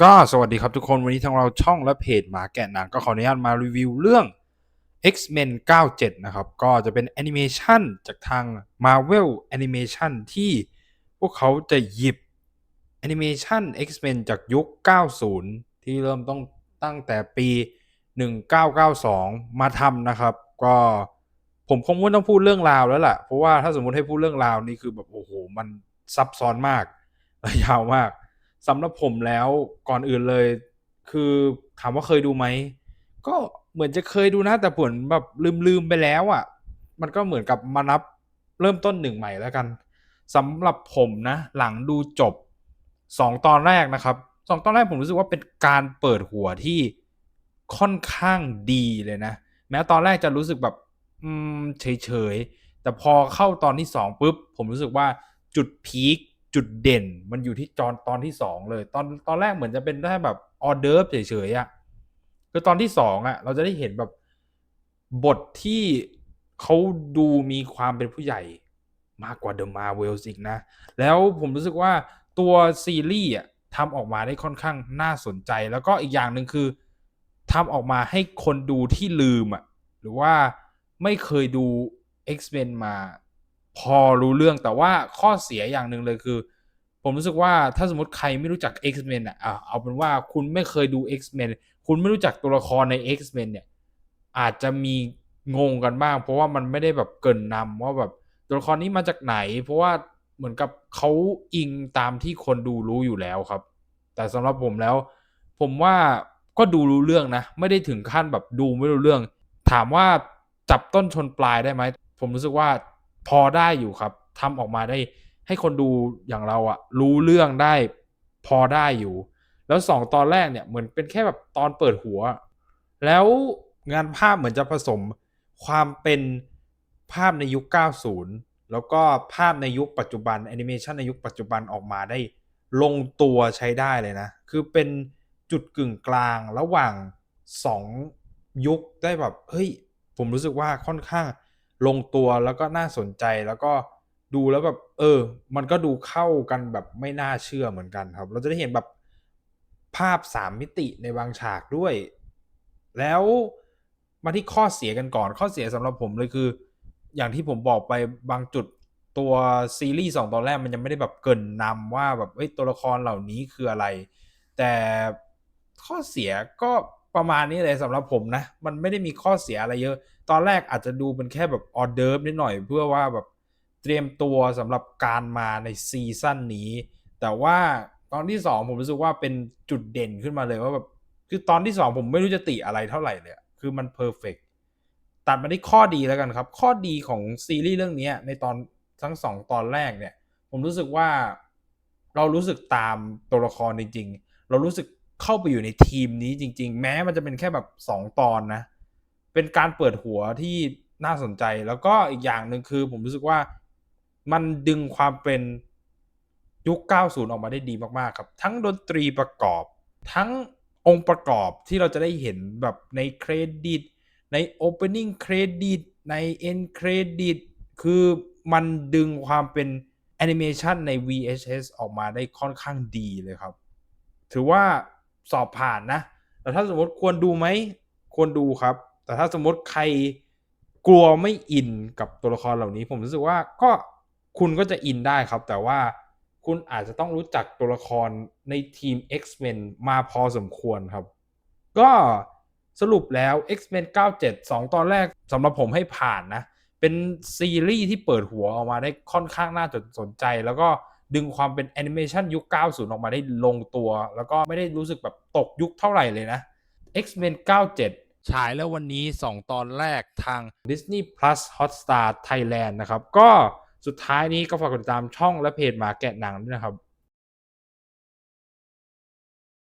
ก็สวัสดีครับทุกคนวันนี้ทางเราช่องและเพจหมาแกะหนังก็ขออนุญาตมารีวิวเรื่อง X-Men 97 นะครับ ก็จะเป็นแอนิเมชันจากทาง Marvel Animation ที่พวกเขาจะหยิบแอนิเมชัน X-Men จากยุค 90 ที่เริ่มต้องตั้งแต่ปี 1992 มาทำนะครับ ก็ผมคงไม่ต้องพูดเรื่องราวแล้วล่ะ เพราะว่าถ้าสมมติให้พูดเรื่องราวนี่คือแบบโอ้โห มันซับซ้อนมากและยาวมาก สำหรับผมแล้วก่อนอื่นเลย คือถามว่าเคยดูไหม ก็เหมือนจะเคยดูนะ แต่ผลแบบลืมๆไปแล้วอะ่ะ มันก็เหมือนกับมานับเริ่มต้นหนึ่งใหม่แล้วกันสำหรับผมนะ หลังดูจบสองตอนแรกนะครับสองตอนแรกผมรู้สึกว่าเป็นการเปิดหัวที่ค่อนข้างดีเลยนะ แม้ตอนแรกจะรู้สึกแบบ อืมเฉยๆแต่พอเข้าตอนที่สองปุ๊บ ผมรู้สึกว่าจุดพีค จุดเด่นมันอยู่ที่จอนตอนที่สองเลย ตอนตอนแรกเหมือนจะเป็นแค่แบบออเดิร์ฟเฉยๆอะ่ะคือตอนที่สองอะ เราจะได้เห็นแบบบทที่เขาดูมีความเป็นผู้ใหญ่มากกว่าเดอะมาเวลอีกนะ แล้วผมรู้สึกว่าตัวซีรีส์อะทำออกมาได้ค่อนข้างน่าสนใจ แล้วก็อีกอย่างหนึ่งคือทำออกมาให้คนดูที่ลืมอะ หรือว่าไม่เคยดู X-Men มา พอรู้เรื่องแต่ว่าข้อเสียอย่างหนึ่งเลยคือ ผมรู้สึกว่าถ้าสมมติใครไม่รู้จัก X-Men อะอะเอาเป็นว่าคุณไม่เคยดู X-Men คุณไม่รู้จักตัวละครใน X-Men เนี่ย อาจจะมีงงกันบ้าง เพราะว่ามันไม่ได้แบบเกินนำว่าแบบตัวละครนี้มาจากไหน เพราะว่าเหมือนกับเขาอิงตามที่คนดูรู้อยู่แล้วครับ แต่สำหรับผมแล้ว ผมว่าก็ดูรู้เรื่องนะ ไม่ได้ถึงขั้นแบบดูไม่รู้เรื่อง ถามว่าจับต้นชนปลายได้ไหมผมรู้สึกว่า พอได้อยู่ครับทำออกมาได้ให้คนดูอย่างเราอะรู้เรื่องได้พอได้อยู่ แล้วสองตอนแรกเนี่ยเหมือนเป็นแค่แบบตอนเปิดหัว แล้วงานภาพเหมือนจะผสมความเป็นภาพในยุค 90 แล้วก็ภาพในยุคปัจจุบันแอนิเมชันในยุคปัจจุบันออกมาได้ลงตัวใช้ได้เลยนะ คือเป็นจุดกึ่งกลางระหว่าง 2 ยุคได้แบบ เฮ้ย ผมรู้สึกว่าค่อนข้าง ลงตัวแล้วก็น่าสนใจแล้วก็ดูแล้วแบบเออ มันก็ดูเข้ากันแบบไม่น่าเชื่อเหมือนกันครับ เราจะได้เห็นแบบภาพสามมิติในบางฉากด้วย แล้วมาที่ข้อเสียกันก่อน ข้อเสียสำหรับผมเลยคือ อย่างที่ผมบอกไปบางจุดตัวซีรีส์สองตอนแรกมันยังไม่ได้แบบเกินนำว่าแบบเอ้ยตัวละครเหล่านี้คืออะไร แต่ข้อเสียก็ประมาณนี้เลยสำหรับผมนะ มันไม่ได้มีข้อเสียอะไรเยอะ ตอนแรกอาจจะดูเป็นแค่แบบออเดิร์ฟนิดหน่อย เพื่อว่าแบบเตรียมตัวสำหรับการมาในซีซั่นนี้ แต่ว่าตอนที่สองผมรู้สึกว่าเป็นจุดเด่นขึ้นมาเลยว่าแบบคือตอนที่สองผมไม่รู้จะติอะไรเท่าไหร่เลยคือมันเพอร์เฟกตัดมาที่ข้อดีแล้วกันครับ ข้อดีของซีรีส์เรื่องนี้ในตอนทั้งสองตอนแรกเนี่ย ผมรู้สึกว่าเรารู้สึกตามตัวละครจริง ๆ เรารู้สึกเข้าไปอยู่ในทีมนี้จริง ๆ แม้มันจะเป็นแค่แบบสองตอนนะ เป็นการเปิดหัวที่น่าสนใจ แล้วก็อีกอย่างหนึ่งคือผมรู้สึกว่ามันดึงความเป็นยุค 90 ออกมาได้ดีมากๆครับ ทั้งดนตรีประกอบ ทั้งองค์ประกอบที่เราจะได้เห็นแบบในเครดิต ใน Opening เครดิต ใน End เครดิต คือมันดึงความเป็นแอนิเมชันใน VHS ออกมาได้ค่อนข้างดีเลยครับ ถือว่าสอบผ่านนะ แต่ถ้าสมมติควรดูไหม ควรดูครับ แต่ถ้าสมมติใครกลัวไม่อินกับตัวละครเหล่านี้ ผมรู้สึกว่าก็คุณก็จะอินได้ครับ แต่ว่าคุณอาจจะต้องรู้จักตัวละครในทีม X-Men มาพอสมควรครับ ก็สรุปแล้ว X-Men 97 2 ตอนแรกสำหรับผมให้ผ่านนะ เป็นซีรีส์ที่เปิดหัวออกมาได้ค่อนข้างน่าสนใจ แล้วก็ดึงความเป็นแอนิเมชันยุค 90 ออกมาได้ลงตัว แล้วก็ไม่ได้รู้สึกแบบตกยุคเท่าไหร่เลยนะ X-Men 97 ฉายแล้ววันนี้ 2 ตอนแรกทาง Disney Plus Hotstar Thailand นะครับ ก็สุดท้ายนี้ก็ฝากกดติดตามช่องและเพจหมาแกะหนังด้วยนะครับ